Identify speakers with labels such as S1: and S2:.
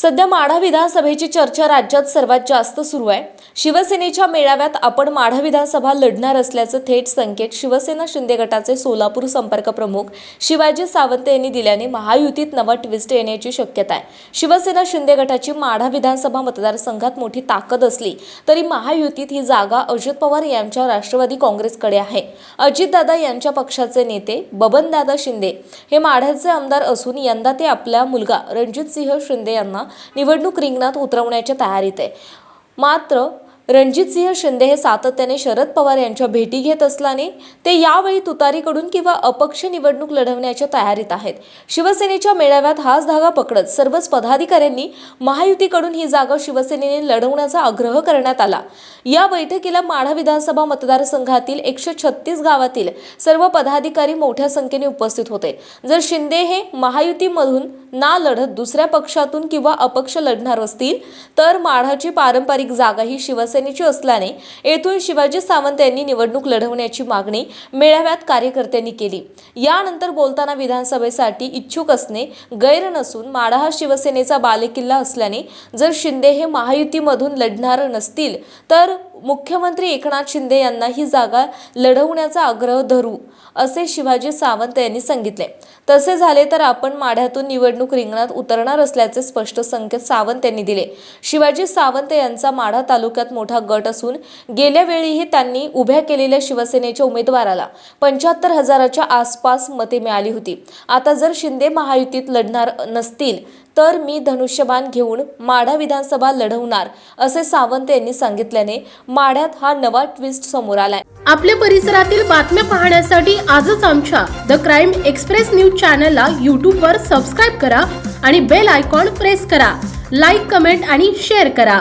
S1: सध्या माढा विधानसभेची चर्चा राज्यात सर्वात जास्त सुरू आहे. शिवसेनेच्या मेळाव्यात आपण माढा विधानसभा लढणार असल्याचं थेट संकेत शिवसेना शिंदे गटाचे सोलापूर संपर्क प्रमुख शिवाजी सावंत यांनी दिल्याने महायुतीत नवा ट्विस्ट येण्याची शक्यता आहे. शिवसेना शिंदे गटाची माढा विधानसभा मतदारसंघात मोठी ताकद असली तरी महायुतीत ही जागा अजित पवार यांच्या राष्ट्रवादी काँग्रेसकडे आहे. अजितदादा यांच्या पक्षाचे नेते बबनदादा शिंदे हे माढ्याचे आमदार असून यंदा ते आपला मुलगा रणजितसिंह शिंदे यांना निवडणूक रिंगणात उतरवण्याच्या तयारीत आहे. मात्र रणजितसिंह शिंदे हे सातत्याने शरद पवार यांच्या भेटी घेत असल्याने ते यावेळी तुतारीकडून किंवा अपक्ष निवडणूक लढवण्याच्या तयारीत आहेत. शिवसेनेच्या मेळाव्यात हाच धागा पकडत सर्वच पदाधिकाऱ्यांनी महायुतीकडून ही जागा शिवसेनेने लढवण्याचा आग्रह करण्यात आला. या बैठकीला माढा विधानसभा मतदारसंघातील एकशे छत्तीस गावातील सर्व पदाधिकारी मोठ्या संख्येने उपस्थित होते. जर शिंदे हे महायुतीमधून ना लढत दुसऱ्या पक्षातून किंवा अपक्ष लढणार असतील तर माढाची पारंपरिक जागा ही शिवसेने शिवसेनेची असल्याने येथून शिवाजी सावंत यांनी निवडणूक लढवण्याची मागणी मेळाव्यात कार्यकर्त्यांनी केली. यानंतर बोलताना विधानसभेसाठी इच्छुक असणे गैर नसून माढा हा शिवसेनेचा बालेकिल्ला असल्याने जर शिंदे हे महायुतीमधून लढणार नसतील तर मुख्यमंत्री एकनाथ शिंदे यांना ही जागा लढवण्याचा आग्रह धरू असे शिवाजी सावंत यांनी सांगितले. तसे झाले तर आपण माढ्यातून निवडणूक रिंगणात उतरणार असल्याचे स्पष्ट संकेत सावंत यांनी दिले. शिवाजी सावंत यांचा माढा तालुक्यात मोठा गट असून गेल्या वेळीही त्यांनी उभ्या केलेल्या शिवसेनेच्या उमेदवाराला पंच्याहत्तर हजाराच्या आसपास मते मिळाली होती. आता जर शिंदे महायुतीत लढणार नसतील तर मी धनुष्यबाण घेऊन माढा विधानसभा लढवणार असे सावंत यांनी सांगितल्याने माढ्यात हा नवा ट्विस्ट समोर आलाय.
S2: आपल्या परिसरातील बातम्या पाहण्यासाठी आजच आमच्या द क्राईम एक्सप्रेस न्यूज चॅनलला यूट्यूबवर सबस्क्राईब करा आणि बेल आयकॉन प्रेस करा. लाईक कमेंट आणि शेअर करा.